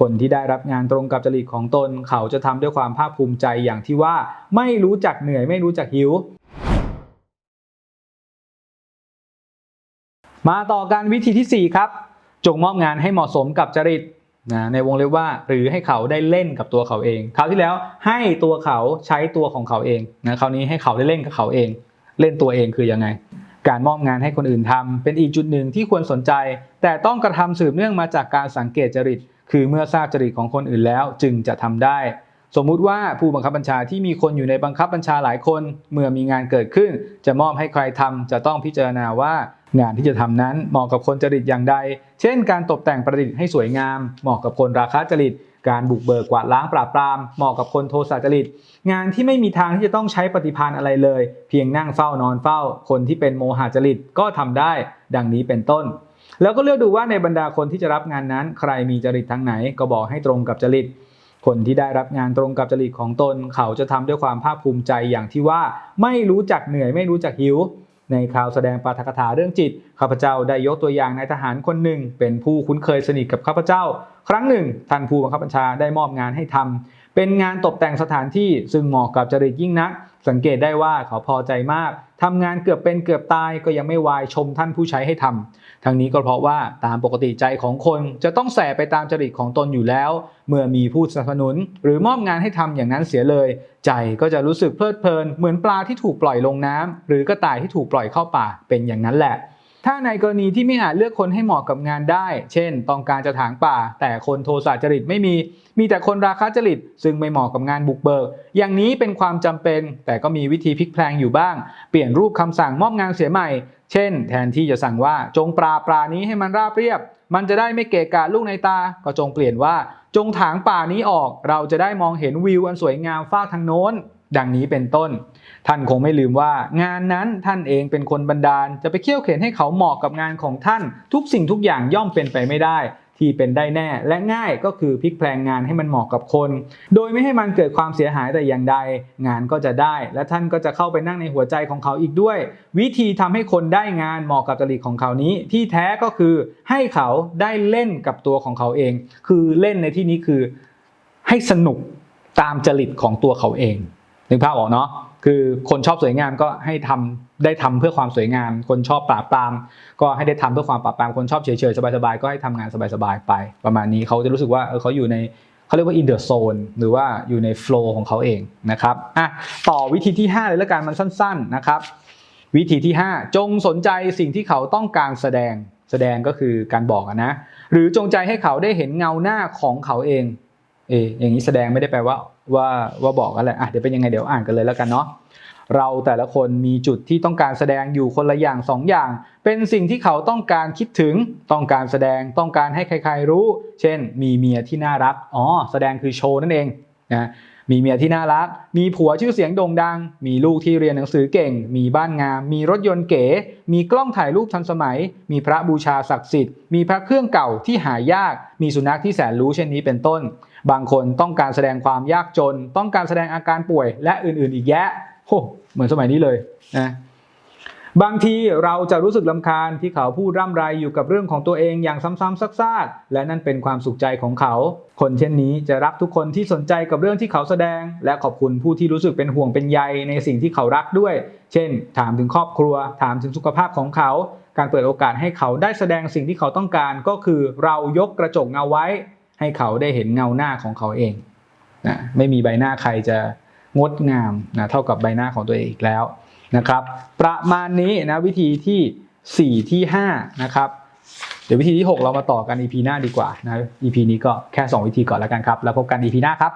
คนที่ได้รับงานตรงกับจริตของตน เขาจะทำด้วยความภาคภูมิใจอย่างที่ว่าไม่รู้จักเหนื่อยไม่รู้จักหิวมาต่อกันวิธีที่ 4 ครับ จงมอบงานให้เหมาะสมกับจริตนะในวงเล็บว่าหรือให้เขาได้เล่นกับตัวเขาเองคราวที่แล้วให้ตัวเขาใช้ตัวของเขาเองนะคราวนี้ให้เขาได้เล่นกับเขาเอง เล่นตัวเองคือยังไง การมอบงานให้คนอื่นทำเป็นอีกจุดหนึ่งที่ควรสนใจ แต่ต้องกระทำสืบเนื่องมาจากการสังเกตจริต คือเมื่อทราบจริตของคนอื่นแล้วจึงจะทำได้ สมมุติว่าผู้บังคับบัญชาที่มีคนอยู่ในบังคับบัญชาหลายคน เมื่อมีงานเกิดขึ้น จะมอบให้ใครทำจะต้องพิจารณาว่างานที่จะทำนั้นเหมาะกับคนจริตอย่างใด เช่น การตกแต่งประดิษฐ์ให้สวยงาม เหมาะกับคนราคะจริต การบุกเบิกกวาดล้างปราบปราม เหมาะกับคนโทสะจริต งานที่ไม่มีทางที่จะต้องใช้ปฏิภาณอะไรเลย เพียงนั่งเฝ้านอนเฝ้า คนที่เป็นโมหะจริตก็ทำได้ ดังนี้เป็นต้น แล้วก็เลือกดูว่าในบรรดาคนที่จะรับงานนั้น ใครมีจริตทางไหน ก็บอกให้ตรงกับจริต คนที่ได้รับงานตรงกับจริตของตน เขาจะทำด้วยความภาคภูมิใจอย่างที่ว่าไม่รู้จักเหนื่อยไม่รู้จักหิว ในข่าวแสดงปาฐกถาเรื่องจิตข้าพเจ้าได้ยกตัวอย่างนายทหารคนหนึ่ง เป็นผู้คุ้นเคยสนิทกับข้าพเจ้า ครั้งหนึ่งท่านผู้บังคับบัญชาได้มอบงานให้ทำเป็นงานตกแต่งสถานที่ซึ่งเหมาะกับจริตยิ่งนัก สังเกตได้ว่าเขาพอใจมากทำงานเกือบเป็นเกือบตายก็ยังไม่วายชมท่านผู้ใช้ให้ทำทั้งนี้ก็เพราะว่าตามปกติใจของคนจะต้องแสไปตามจริตของตนอยู่แล้ว เมื่อมีผู้สนับสนุน หรือมอบงานให้ทำอย่างนั้นเสียเลย ใจก็จะรู้สึกเพลิดเพลิน เหมือนปลาที่ถูกปล่อยลงน้ำหรือกระต่ายที่ถูกปล่อยเข้าป่าเป็นอย่างนั้นแหละ ถ้าในกรณีที่ไม่อาจเลือกคนให้เหมาะกับงานได้ เช่น ต้องการจะถางป่า แต่คนโทสะจริตไม่มี มีแต่คนราคะจริต ซึ่งไม่เหมาะกับงานบุกเบิก อย่างนี้เป็นความจำเป็น แต่ก็มีวิธีพลิกแพลงอยู่บ้าง เปลี่ยนรูปคำสั่งมอบงานเสียใหม่ เช่น แทนที่จะสั่งว่าจงปลาปลานี้ให้มันราบเรียบ มันจะได้ไม่เกะกะลูกในตา ก็จงเปลี่ยนว่า จงถางป่านี้ออก เราจะได้มองเห็นวิวอันสวยงามฟ้าทางโน้น ดังนี้เป็นต้น ท่านคงไม่ลืมว่างานนั้นท่านเองเป็นคนบันดาล จะไปเคี่ยวเข็นให้เขาเหมาะกับงานของท่าน ทุกสิ่งทุกอย่างย่อมเป็นไปไม่ได้ ที่เป็นได้แน่และง่ายก็คือพลิกแพลงงานให้มันเหมาะกับคน โดยไม่ให้มันเกิดความเสียหายแต่อย่างใด งานก็จะได้ และท่านก็จะเข้าไปนั่งในหัวใจของเขาอีกด้วย วิธีทำให้คนได้งานเหมาะกับจริตของเขานี้ ที่แท้ก็คือให้เขาได้เล่นกับตัวของเขาเอง คือเล่นในที่นี้คือให้สนุกตามจริตของตัวเขาเอง นึกภาพออกเนาะคือคนชอบสวยงามก็ให้ทำได้ทำเพื่อความสวยงาม คนชอบปราบปราม ก็ให้ได้ทำเพื่อความปราบปราม คนชอบเฉยๆสบายๆก็ให้ทำงานสบายๆไป ประมาณนี้เขาจะรู้สึกว่าเออเขาอยู่ในเขาเรียกว่า in the zone หรือว่าอยู่ใน flow ของเขาเองนะครับอะต่อวิธีที่ 5 เลยแล้วกันมันสั้น ๆนะครับ วิธีที่ 5 จงสนใจสิ่งที่เขาต้องการแสดงแสดงก็คือการบอกนะ หรือจงใจให้เขาได้เห็นเงาหน้าของเขาเองเอออย่างนี้แสดงไม่ได้แปลว่า ว่าว่าบอกอะไรอะเดี๋ยวเป็นยังไงเดี๋ยวอ่านกันเลยแล้วกันเนาะเราแต่ละคนมีจุดที่ต้องการแสดงอยู่คนละอย่างสองอย่าง เป็นสิ่งที่เขาต้องการคิดถึง ต้องการแสดง ต้องการให้ใคร ๆรู้ เช่น มีเมียที่น่ารัก อ๋อ แสดงคือโชว์นั่นเองนะ มีเมียที่น่ารัก มีผัวชื่อเสียงโด่งดัง มีลูกที่เรียนหนังสือเก่ง มีบ้านงาม มีรถยนต์เก๋ มีกล้องถ่ายรูปทันสมัย มีพระบูชาศักดิ์สิทธิ์ มีพระเครื่องเก่าที่หายาก มีสุนัขที่แสนรู้เช่นนี้เป็นต้น บางคนต้องการแสดงความยากจน ต้องการแสดงอาการป่วย และอื่นๆ อีกแยะโหเหมือนสมัยนี้เลยนะบางทีเราจะรู้สึกลำคาญที่เขาพูดร่ำไรอยู่กับเรื่องของตัวเองอย่างซ้ำๆซากๆ และนั่นเป็นความสุขใจของเขา คนเช่นนี้จะรักทุกคนที่สนใจกับเรื่องที่เขาแสดง และขอบคุณผู้ที่รู้สึกเป็นห่วงเป็นใยในสิ่งที่เขารักด้วย เช่น ถามถึงครอบครัว ถามถึงสุขภาพของเขา การเปิดโอกาสให้เขาได้แสดงสิ่งที่เขาต้องการก็คือเรายกกระจกเงาไว้ ให้เขาได้เห็นเงาหน้าของเขาเองนะไม่มีใบหน้าใครจะงดงามนะเท่ากับใบหน้าของตัวเองอีกแล้วนะครับ ประมาณนี้นะวิธีที่ 4 ที่5นะครับเดี๋ยววิธีที่ 6 เรามาต่อกัน EP หน้าดีกว่านะ EP นี้ก็แค่ 2 วิธีก่อนแล้วกันครับ แล้วพบกัน EP หน้าครับ